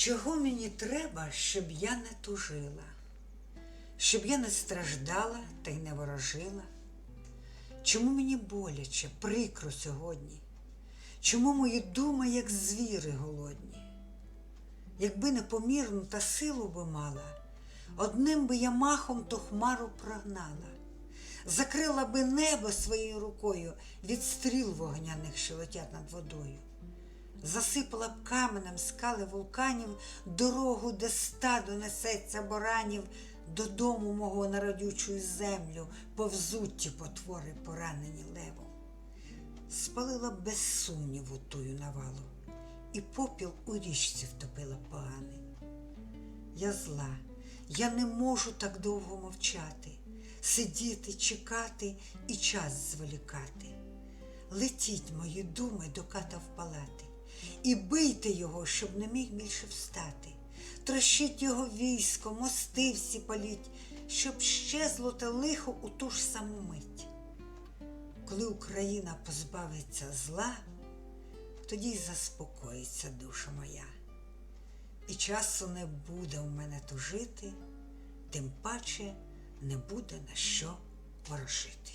Чого мені треба, щоб я не тужила, щоб я не страждала та й не ворожила? Чому мені боляче, прикро сьогодні? Чому мої думи, як звіри голодні? Якби не помірну та силу би мала, одним би я махом ту хмару прогнала, закрила би небо своєю рукою від стріл вогняних, що летять над водою засипала б каменем скали вулканів дорогу, де стадо несеться баранів, додому мого на родючу землю повзуть ті потвори, поранені левом. Спалила б без сумніву тую навалу, і попіл у річці втопила б поганий. Я зла, я не можу так довго мовчати, сидіти, чекати і час зволікати. Летіть мої думи до ката в палати, і бийте його, щоб не міг більше встати. Трощіть його військо, мости всі паліть, щоб щезло те лихо у ту ж саму мить. Коли Україна позбавиться зла, тоді й заспокоїться душа моя. І часу не буде у мене тужити, тим паче не буде на що ворожити.